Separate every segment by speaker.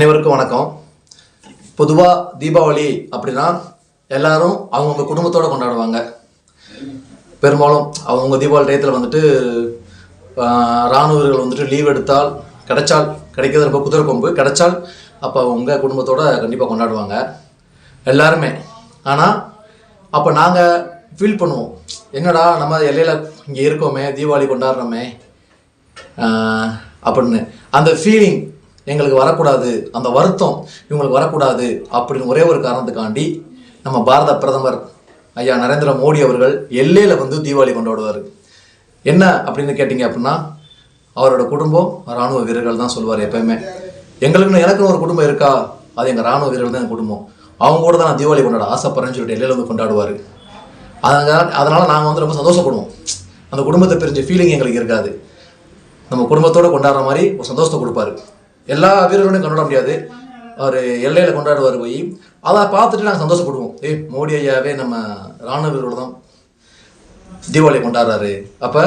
Speaker 1: அனைவருக்கும் வணக்கம். பொதுவாக தீபாவளி அப்படின்னா எல்லாரும் அவங்கவுங்க குடும்பத்தோடு கொண்டாடுவாங்க. பெரும்பாலும் அவங்கவுங்க தீபாவளி டயத்தில் வந்துட்டு இராணுவர்கள் வந்துட்டு லீவ் எடுத்தால் கிடைச்சால் கிடைக்கிறது ரொம்ப குதிரை கொம்பு கிடைச்சால் அப்போ அவங்க குடும்பத்தோடு கண்டிப்பாக கொண்டாடுவாங்க. எல்லாருமே. ஆனால் அப்போ நாங்கள் ஃபீல் பண்ணுவோம். என்னடா நம்ம எல்லையில் இங்கே இருக்கோமே தீபாவளி கொண்டாடுறோமே அப்படின்னு. அந்த ஃபீலிங் எங்களுக்கு வரக்கூடாது அந்த வருத்தம் இவங்களுக்கு வரக்கூடாது அப்படின்னு ஒரே ஒரு காரணத்துக்காண்டி நம்ம பாரத பிரதமர் ஐயா நரேந்திர மோடி அவர்கள் எல்லையில் வந்து தீபாவளி கொண்டாடுவார். என்ன அப்படின்னு கேட்டிங்க அப்படின்னா அவரோட குடும்பம் இராணுவ வீரர்கள் தான் சொல்லுவார் எப்பயுமே. எங்களுக்குன்னு எனக்குன்னு ஒரு குடும்பம் இருக்கா? அது எங்கள் இராணுவ வீரர்கள் தான் என் குடும்பம். அவங்க கூட தான் நான் தீபாவளி கொண்டாட ஆசைப்படுறேன்னு சொல்லிட்டு எல்லையில் வந்து கொண்டாடுவார். அதனால் அதனால் நாங்கள் வந்து ரொம்ப சந்தோஷப்படுவோம். அந்த குடும்பத்தை பிரிஞ்ச ஃபீலிங் எங்களுக்கு இருக்காது. நம்ம குடும்பத்தோடு கொண்டாடுற மாதிரி ஒரு சந்தோஷத்தை கொடுப்பாரு. எல்லா வீரர்களையும் கொண்டாட முடியாது. அவர் எல்லையில் கொண்டாடுவார் போய். அதை பார்த்துட்டு நாங்கள் சந்தோஷப்படுவோம். ஏய் மோடி ஐயாவே நம்ம ராணுவ வீரரோட தான் தீபாவளி கொண்டாடுறாரு. அப்போ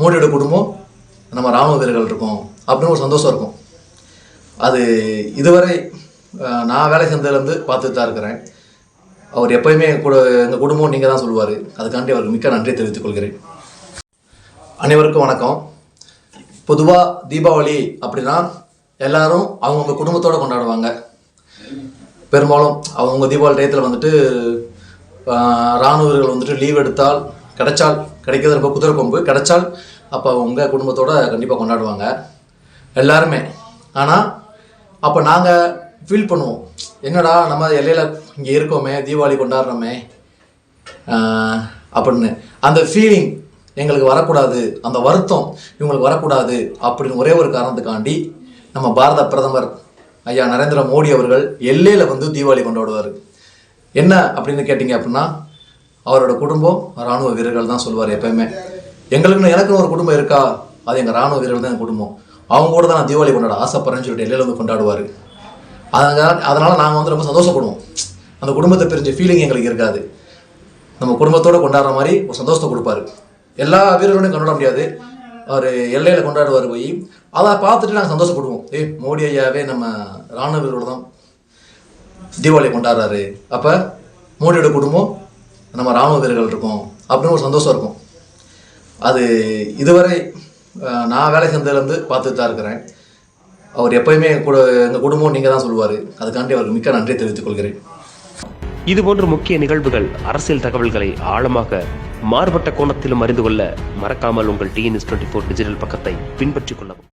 Speaker 1: மோடியோட குடும்பம் நம்ம ராணுவ வீரர்கள் இருக்கோம் அப்படின்னு ஒரு சந்தோஷம் இருக்கும். அது இதுவரை நான் வேலை செஞ்சதுலேருந்து பார்த்துட்டு தான் இருக்கிறேன். அவர் எப்பயுமே கூட எங்கள் குடும்பம் நீங்கள் தான் சொல்லுவார். அதுக்காண்டி அவருக்கு மிக்க நன்றி தெரிவித்துக் கொள்கிறேன். அனைவருக்கும் வணக்கம். பொதுவாக தீபாவளி அப்படின்னா எல்லாரும் அவங்கவுங்க குடும்பத்தோடு கொண்டாடுவாங்க. பெரும்பாலும் அவங்கவுங்க தீபாவளி டயத்தில் வந்துட்டு இராணுவர்கள் வந்துட்டு லீவ் எடுத்தால் கிடைச்சால் கிடைக்கிறது ரொம்ப குதிரை கொம்பு. கிடைச்சால் அப்போ அவங்க குடும்பத்தோடு கண்டிப்பாக கொண்டாடுவாங்க. எல்லாருமே. ஆனால் அப்போ நாங்கள் ஃபீல் பண்ணுவோம். என்னடா நம்ம எல்லையில் இங்கே இருக்கோமே தீபாவளி கொண்டாடுறோமே அப்படின்னு. அந்த ஃபீலிங் எங்களுக்கு வரக்கூடாது. அந்த வருத்தம் இவங்களுக்கு வரக்கூடாது அப்படின்னு ஒரே ஒரு காரணத்துக்காண்டி நம்ம பாரத பிரதமர் ஐயா நரேந்திர மோடி அவர்கள் எல்லையில் வந்து தீபாவளி கொண்டாடுவார். என்ன அப்படின்னு கேட்டிங்க அப்படின்னா அவரோட குடும்பம் இராணுவ வீரர்கள் தான் சொல்லுவார் எப்பயுமே. எங்களுக்குன்னு எனக்குன்னு ஒரு குடும்பம் இருக்கா? அது எங்கள் இராணுவ வீரர்கள் தான் என் குடும்பம். அவங்க கூட தான் நான் தீபாவளி கொண்டாட ஆசைப்படுறேன்னு சொல்லிட்டு எல்லையில் வந்து கொண்டாடுவார். அதனால் அதனால் நாங்கள் வந்து ரொம்ப சந்தோஷப்படுவோம். அந்த குடும்பத்தை பிரிஞ்ச ஃபீலிங் எங்களுக்கு இருக்காது. நம்ம குடும்பத்தோடு கொண்டாடுற மாதிரி ஒரு சந்தோஷத்தை கொடுப்பாரு. எல்லா வீரர்களையும் கொண்டாட முடியாது. அவர் எல்லையில் கொண்டாடுவார் போய் அதை பார்த்துட்டு நாங்கள் சந்தோஷப்படுவோம். ஏ மோடி ஐயாவே நம்ம ராணுவ வீரரோட தான் தீபாவளி கொண்டாடுறாரு. அப்போ மோடியோட குடும்பம் நம்ம ராணுவ வீரர்கள் இருக்கோம் அப்படின்னு ஒரு சந்தோஷம் இருக்கும். அது இதுவரை நான் வேலை செஞ்சதுலேருந்து பார்த்துட்டு தான் இருக்கிறேன். அவர் எப்பயுமே கூட எங்கள் குடும்பம் நீங்கள் தான் சொல்லுவார். அதுக்காண்டி அவருக்கு மிக்க நன்றி தெரிவித்துக் கொள்கிறேன்.
Speaker 2: இதுபோன்ற முக்கிய நிகழ்வுகள் அரசியல் தகவல்களை ஆழமாக மாறுபட்ட கோணத்திலும் அறிந்து கொள்ள மறக்காமல் உங்கள் டிஎன்எஸ் டுவெண்ட்டி ஃபோர் டிஜிட்டல் பக்கத்தை பின்பற்றிக் கொள்ளவும்.